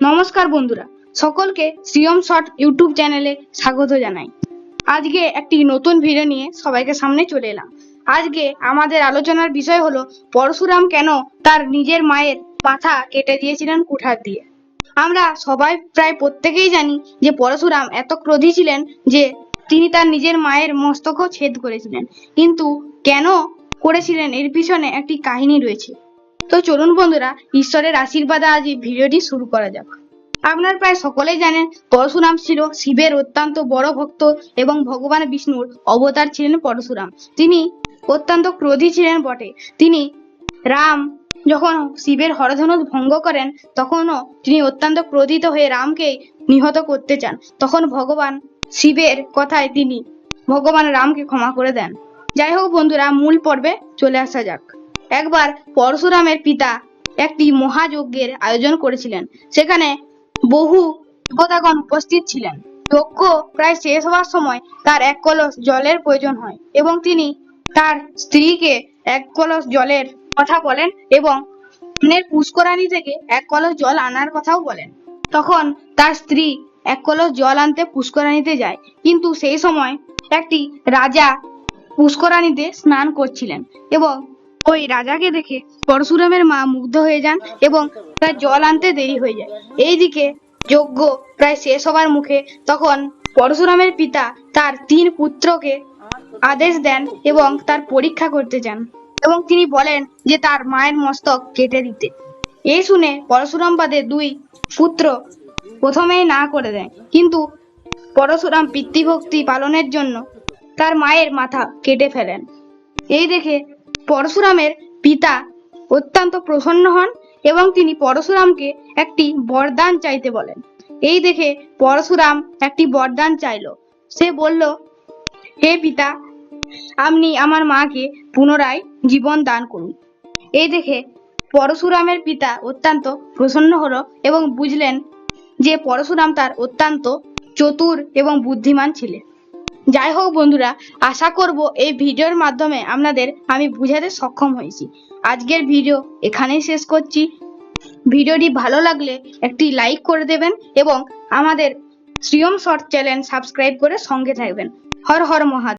নমস্কার বন্ধুরা, সকলকে শ্রিয়ম শর্ট ইউটিউব চ্যানেলে স্বাগত জানাই। আজকে একটি নতুন ভিডিও নিয়ে সবাইকে সামনে চলে এলাম। আজকে আমাদের আলোচনার বিষয় হলো, পরশুরাম কেন তার নিজের মায়ের মাথা কেটে দিয়েছিলেন কুঠার দিয়ে? আমরা সবাই প্রায় প্রত্যেকেই জানি যে পরশুরাম এত ক্রোধী ছিলেন যে তিনি তার নিজের মায়ের মস্তকও ছেদ করেছিলেন। কিন্তু কেন করেছিলেন? এর পিছনে একটি কাহিনী রয়েছে। তো চলুন বন্ধুরা, ঈশ্বরের আশীর্বাদে আজ এই ভিডিওটি শুরু করা যাক। আপনার প্রায় সকলেই জানেন, পরশুরাম ছিল শিবের অত্যন্ত বড় ভক্ত এবং ভগবান বিষ্ণুর অবতার ছিলেন পরশুরাম। তিনি অত্যন্ত ক্রোধী ছিলেন বটে। তিনি রাম যখন শিবের হরধনুষ ভঙ্গ করেন, তখনও তিনি অত্যন্ত ক্রোধিত হয়ে রামকে নিহত করতে চান। তখন ভগবান শিবের কথায় তিনি, ভগবান রামকে ক্ষমা করে দেন। যাই হোক বন্ধুরা, মূল পর্বে চলে আসা যাক। একবার পরশুরামের পিতা একটি মহাযজ্ঞের আয়োজন করেছিলেন। সেখানে বহু দেবতাগণ উপস্থিত ছিলেন। যজ্ঞ প্রায় শেষ হওয়ার সময় তার এক কলস জলের প্রয়োজন হয় এবং তিনি তার স্ত্রীকে এক কলস জলের কথা বলেন এবং পুষ্করানি থেকে এক কলস জল আনার কথাও বলেন। তখন তার স্ত্রী এক কলস জল আনতে পুষ্করানিতে যায়। কিন্তু সেই সময় একটি রাজা পুষ্করানিতে স্নান করছিলেন এবং ওই রাজাকে দেখে পরশুরামের মা মুগ্ধ হয়ে যান এবং তার জল আনতে দেরি হয়ে যায়। এইদিকে যজ্ঞ প্রায় শেষ হবার মুখে তখন পরশুরামের পিতা তার তিন পুত্রকে আদেশ দেন এবং তার পরীক্ষা করতে চান এবং তিনি বলেন যে তার মায়ের মস্তক কেটে দিতে। এই শুনে পরশুরাম বাদে দুই পুত্র প্রথমেই না করে দেয়। কিন্তু পরশুরাম পিতৃভক্তি পালনের জন্য তার মায়ের মাথা কেটে ফেলেন। এই দেখে পরশুরামের পিতা অত্যন্ত প্রসন্ন হন এবং তিনি পরশুরামকে একটি বরদান চাইতে বলেন। এই দেখে পরশুরাম একটি বরদান চাইলো। সে বলল, হে পিতা, আপনি আমার মাকে পুনরায় জীবন দান করুন। এই দেখে পরশুরামের পিতা অত্যন্ত প্রসন্ন হলো এবং বুঝলেন যে পরশুরাম তার অত্যন্ত চতুর এবং বুদ্ধিমান ছিলেন যাই হোক বন্ধুরা, আশা করব এই ভিডিওর মাধ্যমে আপনাদের আমি বুঝাতে সক্ষম হয়েছি। আজকের ভিডিও এখানেই শেষ করছি। ভিডিওটি ভালো লাগলে একটি লাইক করে দেবেন এবং আমাদের শ্রিয়ম শর্ট চ্যানেল সাবস্ক্রাইব করে সঙ্গে থাকবেন। হর হর মহাদেব।